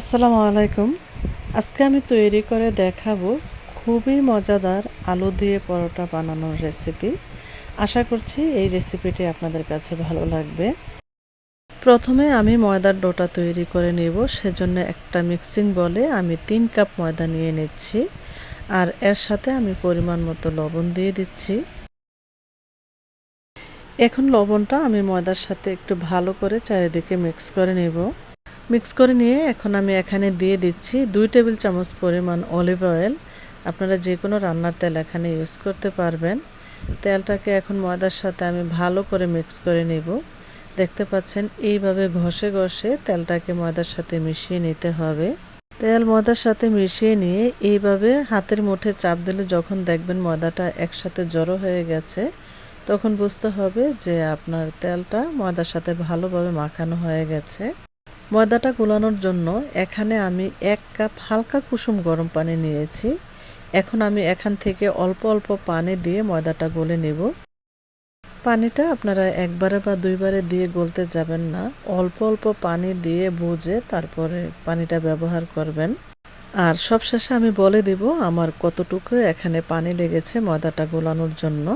আসসালামু আলাইকুম। আজকে আমি তৈরি করে দেখাবো খুবই মজাদার আলু দিয়ে পরোটা বানানোর রেসিপি আশা করছি এই রেসিপিটি আপনাদের কাছে ভালো লাগবে। প্রথমে আমি ময়দার ডোটা তৈরি করে নেব, সেজন্য একটা মিক্সিং বলে আমি তিন কাপ ময়দা নিয়ে নিচ্ছি। আর এর সাথে আমি পরিমাণ মতো লবণ দিয়ে দিচ্ছি। এখন লবণটা আমি ময়দার সাথে একটু ভালো করে চারিদিকে মিক্স করে নেব। মিক্স করে নিয়ে এখন আমি এখানে দিয়ে দিচ্ছি দুই টেবিল চামচ পরিমাণ অলিভ অয়েল আপনারা যে কোনো রান্নার তেল এখানে ইউজ করতে পারবেন। তেলটাকে এখন ময়দার সাথে আমি ভালো করে মিক্স করে নেব। দেখতে পাচ্ছেন, এইভাবে ঘষে ঘষে তেলটাকে ময়দার সাথে মিশিয়ে নিতে হবে। তেল ময়দার সাথে মিশিয়ে নিয়ে এইভাবে হাতের মুঠে চাপ দিলে যখন দেখবেন ময়দাটা একসাথে জড়ো হয়ে গেছে, তখন বুঝতে হবে যে আপনার তেলটা ময়দার সাথে ভালোভাবে মাখানো হয়ে গেছে। ময়দাটা গুলানোর জন্য এখানে আমি এক কাপ হালকা কুসুম গরম পানি নিয়েছি। এখন আমি এখান থেকে অল্প অল্প পানি দিয়ে ময়দাটা গলে নেব। পানিটা আপনারা একবারে বা দুইবারে দিয়ে গলতে যাবেন না। অল্প অল্প পানি দিয়ে বুঝে তারপরে পানিটা ব্যবহার করবেন। আর সবশেষে আমি বলে দিব আমার কতটুকু এখানে পানি লেগেছে ময়দাটা গোলানোর জন্য।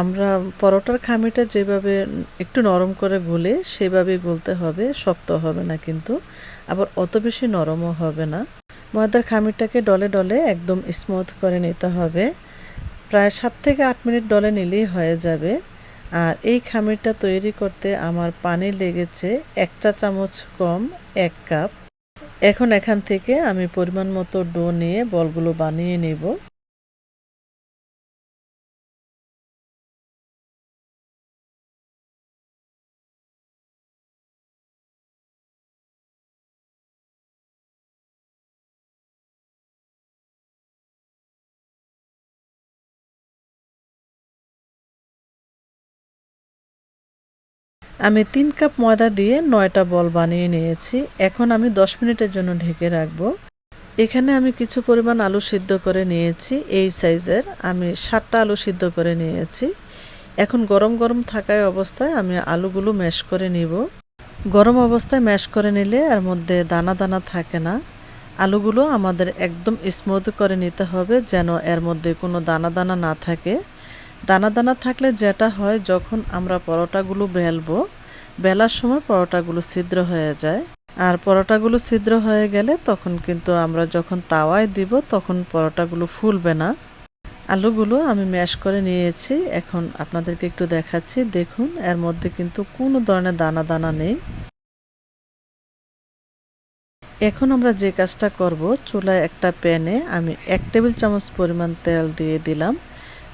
আমরা পরোটার খামিটা যেভাবে একটু নরম করে গুলে সেভাবেই গুলতে হবে, শক্ত হবে না কিন্তু, আবার অত বেশি নরমও হবে না। ময়দার খামিরটাকে ডলে ডলে একদম স্মুথ করে নিতে হবে। প্রায় সাত থেকে আট মিনিট ডলে নিলেই হয়ে যাবে। আর এই খামিরটা তৈরি করতে আমার পানি লেগেছে এক চা চামচ কম, এক কাপ। এখন এখান থেকে আমি পরিমাণ মতো ডো নিয়ে বলগুলো বানিয়ে নেব। আমি তিন কাপ ময়দা দিয়ে নয়টা বল বানিয়ে নিয়েছি। এখন আমি দশ মিনিটের জন্য ঢেকে রাখব। এখানে আমি কিছু পরিমাণ আলু সিদ্ধ করে নিয়েছি, এই সাইজের। আমি সাতটা আলু সিদ্ধ করে নিয়েছি। এখন গরম গরম থাকায় অবস্থায় আমি আলুগুলো ম্যাশ করে নিব। গরম অবস্থায় ম্যাশ করে নিলে এর মধ্যে দানা দানা থাকে না। আলুগুলো আমাদের একদম স্মুথ করে নিতে হবে যেন এর মধ্যে কোনো দানা দানা না থাকে। দানা দানা থাকলে যেটা হয়, যখন আমরা পরোটাগুলো বেলবো, বেলার সময় পরোটাগুলো ছিদ্র হয়ে যায়। আর পরোটাগুলো ছিদ্র হয়ে গেলে তখন কিন্তু আমরা যখন তাওয়ায় দিব, তখন পরোটাগুলো ফুলবে না। আলুগুলো আমি ম্যাশ করে নিয়েছি। এখন আপনাদেরকে একটু দেখাচ্ছি। দেখুন, এর মধ্যে কিন্তু কোনো ধরনের দানা দানা নেই। এখন আমরা যে কাজটা করব, চুলায় একটা প্যানে আমি এক টেবিল চামচ পরিমাণ তেল দিয়ে দিলাম।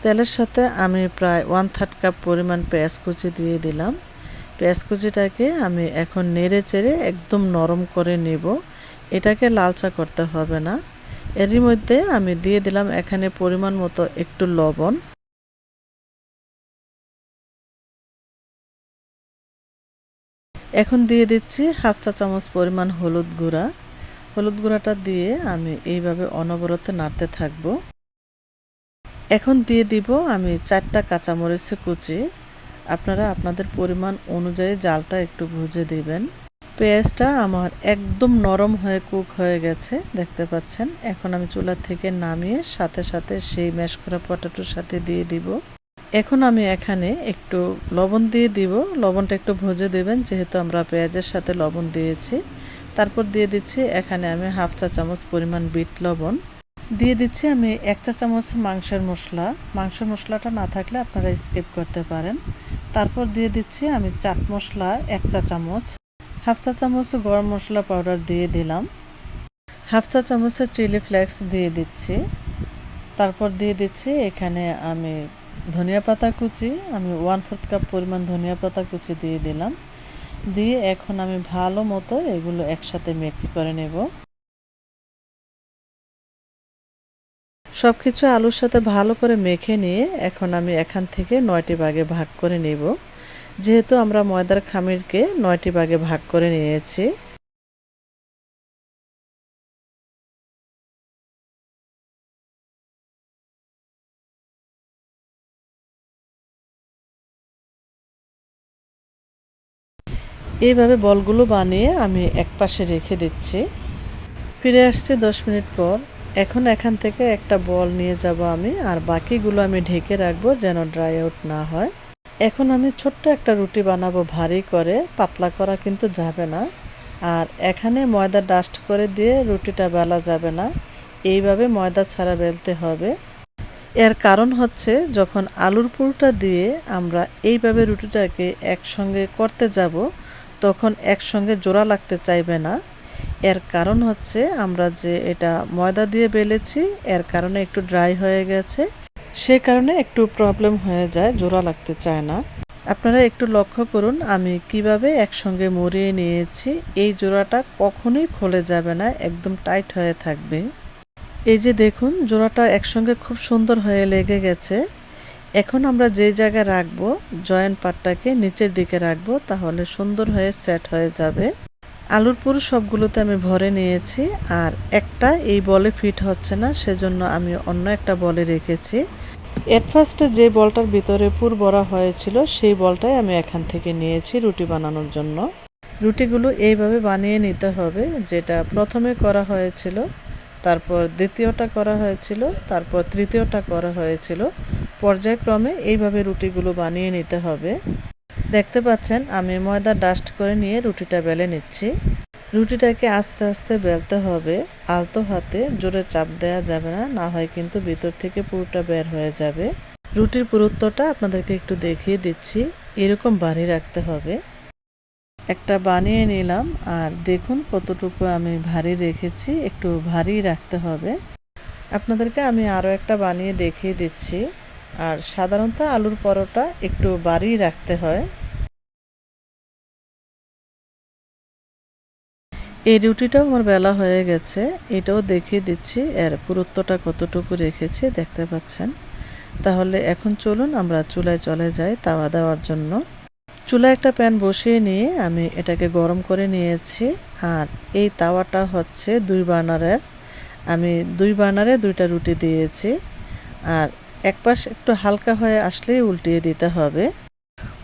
তেলের সাথে আমি প্রায় ওয়ান থার্ড কাপ পরিমাণ পেঁয়াজ কুচি দিয়ে দিলাম। পেঁয়াজ কুচিটাকে আমি এখন নেড়ে চেড়ে একদম নরম করে নেব। এটাকে লালচা করতে হবে না। এরই মধ্যে আমি দিয়ে দিলাম এখানে পরিমাণ মতো একটু লবণ। এখন দিয়ে দিচ্ছি হাফ চা চামচ পরিমাণ হলুদ গুঁড়া। হলুদ গুঁড়াটা দিয়ে আমি এইভাবে অনবরত নাড়তে থাকব। এখন দিয়ে দিব আমি চারটা কাঁচামরিচ কুচি। আপনারা আপনাদের পরিমাণ অনুযায়ী জালটা একটু ভুজে দিবেন। পেঁয়াজটা আমার একদম নরম হয়ে কুক হয়ে গেছে, দেখতে পাচ্ছেন। এখন আমি চুলা থেকে নামিয়ে সাথে সাথে সেই ম্যাশ করা পটাটোর সাথে দিয়ে দিব। এখন আমি এখানে একটু লবণ দিয়ে দিব। লবণটা একটু ভুজে দেবেন, যেহেতু আমরা পেঁয়াজের সাথে লবণ দিয়েছি। তারপর দিয়ে দিচ্ছি এখানে আমি হাফ চা চামচ পরিমাণ বিট লবণ। দিয়ে দিচ্ছি আমি এক চা চামচ মাংসের মশলা। মাংসের মশলাটা না থাকলে আপনারা স্কিপ করতে পারেন। তারপর দিয়ে দিচ্ছি আমি চাট মশলা এক চা চামচ। হাফ চা চামচ গরম মশলা পাউডার দিয়ে দিলাম। হাফ চা চামচের চিলি ফ্লেক্স দিয়ে দিচ্ছি। তারপর দিয়ে দিচ্ছি এখানে আমি ধনিয়া পাতা কুচি। আমি ওয়ান ফোর্থ কাপ পরিমাণ ধনিয়া পাতা কুচি দিয়ে দিলাম। দিয়ে এখন আমি ভালো মতো এগুলো একসাথে মিক্স করে নেব। সব কিছু আলুর সাথে ভালো করে মেখে নিয়ে এখন আমি এখান থেকে নয়টি ভাগে ভাগ করে নেব। যেহেতু আমরা ময়দার খামিরকে নয়টি ভাগে ভাগ করে নিয়েছি। এইভাবে বলগুলো বানিয়ে আমি এক পাশে রেখে দিচ্ছি। ফিরে আসছি দশ মিনিট পর। এখন এখান থেকে একটা বল নিয়ে যাব আমি, আর বাকিগুলো আমি ঢেকে রাখব যেন ড্রাই আউট না হয়। এখন আমি ছোট্ট একটা রুটি বানাবো ভারী করে, পাতলা করা কিন্তু যাবে না। আর এখানে ময়দা ডাস্ট করে দিয়ে রুটিটা বেলা যাবে না। এইভাবে ময়দা ছাড়া বেলতে হবে। এর কারণ হচ্ছে, যখন আলুর পুরটা দিয়ে আমরা এইভাবে রুটিটাকে একসঙ্গে করতে যাব, তখন একসঙ্গে জোড়া লাগতে চাইবে না। এর কারণ হচ্ছে আমরা যে এটা ময়দা দিয়ে বেলেছি, এর কারণে একটু ড্রাই হয়ে গেছে। সে কারণে একটু প্রবলেম হয়ে যায়, জোড়া লাগতে চায় না। আপনারা একটু লক্ষ্য করুন, আমি কীভাবে একসঙ্গে মরিয়ে নিয়েছি। এই জোড়াটা কখনোই খুলে যাবে না, একদম টাইট হয়ে থাকবে। এই যে দেখুন, জোড়াটা একসঙ্গে খুব সুন্দর হয়ে লেগে গেছে। এখন আমরা যে জায়গায় রাখব, জয়েন্ট পাটটাকে নিচের দিকে রাখব, তাহলে সুন্দর হয়ে সেট হয়ে যাবে। আলুর পুরো সবগুলোতে আমি ভরে নিয়েছি, আর একটা এই বলে ফিট হচ্ছে না, সেজন্য আমি অন্য একটা বলে রেখেছি। এট ফার্স্টে যে বলটার ভিতরে পুর ভরা হয়েছিল, সেই বলটাই আমি এখান থেকে নিয়েছি রুটি বানানোর জন্য। রুটিগুলো এইভাবে বানিয়ে নিতে হবে, যেটা প্রথমে করা হয়েছিল, তারপর দ্বিতীয়টা করা হয়েছিল, তারপর তৃতীয়টা করা হয়েছিল। পর্যায়ক্রমে এইভাবে রুটিগুলো বানিয়ে নিতে হবে। দেখতে পাচ্ছেন, আমি ময়দা ডাস্ট করে নিয়ে রুটিটা বেলে নিচ্ছি। রুটিটাকে আস্তে আস্তে বেলতে হবে। আলতো হাতে জোরে চাপ দেওয়া যাবে না না হয় কিন্তু ভিতর থেকে পুরোটা বের হয়ে যাবে। রুটির পুরুত্বটা আপনাদেরকে একটু দেখিয়ে দিচ্ছি। এরকম বাড়ি রাখতে হবে। একটা বানিয়ে নিলাম, আর দেখুন কতটুকু আমি ভারী রেখেছি, একটু ভারী রাখতে হবে। আপনাদেরকে আমি আরও একটা বানিয়ে দেখিয়ে দিচ্ছি। আর সাধারণত আলুর পরোটা একটু বাড়ি রাখতে হয়। এই রুটিটাও আমার বেলা হয়ে গেছে, এটাও দেখিয়ে দিচ্ছি, এর পুরুত্বটা কতটুকু রেখেছি দেখতে পাচ্ছেন। তাহলে এখন চলুন আমরা চুলায় চলে যাই তাওয়া দেওয়ার জন্য। চুলায় একটা প্যান বসিয়ে নিয়ে আমি এটাকে গরম করে নিয়েছি, আর এই তাওয়াটা হচ্ছে দুই বার্নারের। আমি দুই বার্নারে দুইটা রুটি দিয়েছি, আর এক পাশ একটু হালকা হয়ে আসলেই উল্টিয়ে দিতে হবে।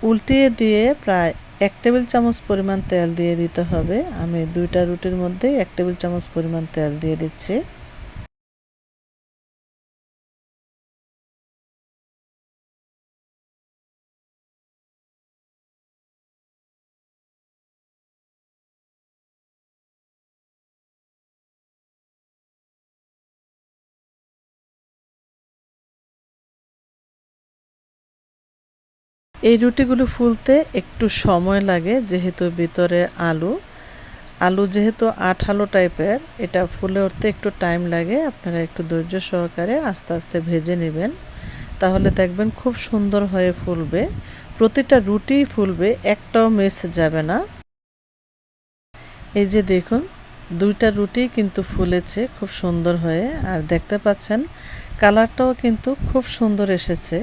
উল্টিয়ে দিয়ে প্রায় এক টেবিল চামচ পরিমাণ তেল দিয়ে দিতে হবে। আমি দুইটা রুটির মধ্যেই এক টেবিল চামচ পরিমাণ তেল দিয়ে দিচ্ছি। এই রুটিগুলো ফুলতে একটু সময় লাগে, যেহেতু ভিতরে আলু। আলু যেহেতু আঠালো টাইপের, এটা ফুলে উঠতে একটু টাইম লাগে, আপনারা একটু ধৈর্য সহকারে আস্তে আস্তে ভেজে নেবেন। তাহলে দেখবেন খুব সুন্দর হয়ে ফুলবে। প্রতিটা রুটি ফুলবে, একটাও মিস যাবে না। এই যে দেখুন, দুইটা রুটি কিন্তু ফুলেছে খুব সুন্দর হয়ে। আর দেখতে পাচ্ছেন, কালারটাও কিন্তু খুব সুন্দর এসেছে।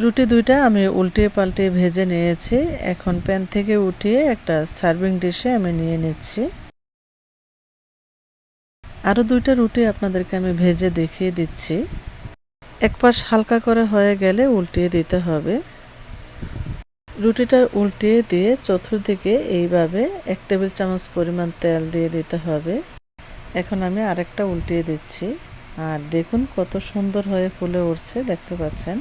রুটি দুইটা আমি উল্টে পাল্টে ভেজে নিয়েছি। এখন প্যান থেকে উঠিয়ে একটা সার্ভিং ডিশে আমি নিয়ে নিচ্ছি। আরও দুইটা রুটি আপনাদেরকে আমি ভেজে দেখিয়ে দিচ্ছি। এক পাশ হালকা করে হয়ে গেলে উল্টিয়ে দিতে হবে। রুটিটা উল্টিয়ে দিয়ে চতুর্দিকে এইভাবে এক টেবিল চামচ পরিমাণ তেল দিয়ে দিতে হবে। এখন আমি আরেকটা উল্টিয়ে দিচ্ছি। আর দেখুন কত সুন্দর হয়ে ফুলে উঠছে, দেখতে পাচ্ছেন?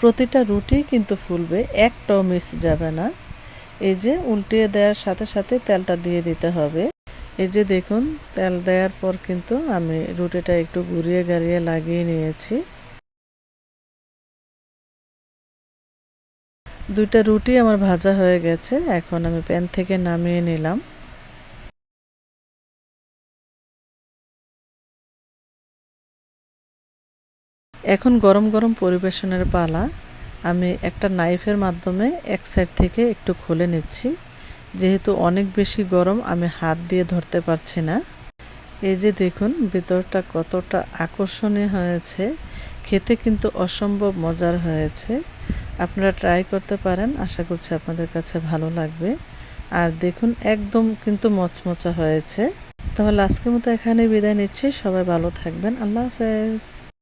প্রতিটা রুটি কিন্তু ফুলবে, একটাও মিস যাবে না। এই যে উল্টিয়ে দেওয়ার সাথে সাথে তেলটা দিয়ে দিতে হবে। এই যে দেখুন, তেল দেওয়ার পর কিন্তু আমি রুটিটা একটু ঘুরিয়ে গাড়িয়ে লাগিয়ে নিয়েছি। দুইটা রুটি আমার ভাজা হয়ে গেছে, এখন আমি প্যান থেকে নামিয়ে নিলাম। এখন গরম গরম পরিবেশনের পালা। আমি একটা নাইফের মাধ্যমে এক সাইড থেকে একটু খুলে নিচ্ছি। যেহেতু অনেক বেশি গরম, আমি হাত দিয়ে ধরতে পারছি না। এই যে দেখুন, ভিতরটা কতটা আকর্ষণীয় হয়েছে। খেতে কিন্তু অসম্ভব মজার হয়েছে। আপনারা ট্রাই করতে পারেন, আশা করছি আপনাদের কাছে ভালো লাগবে। আর দেখুন, একদম কিন্তু মচমচা হয়েছে। তাহলে আজকের মতো এখানে বিদায় নিচ্ছি। সবাই ভালো থাকবেন। আল্লাহ হাফেজ।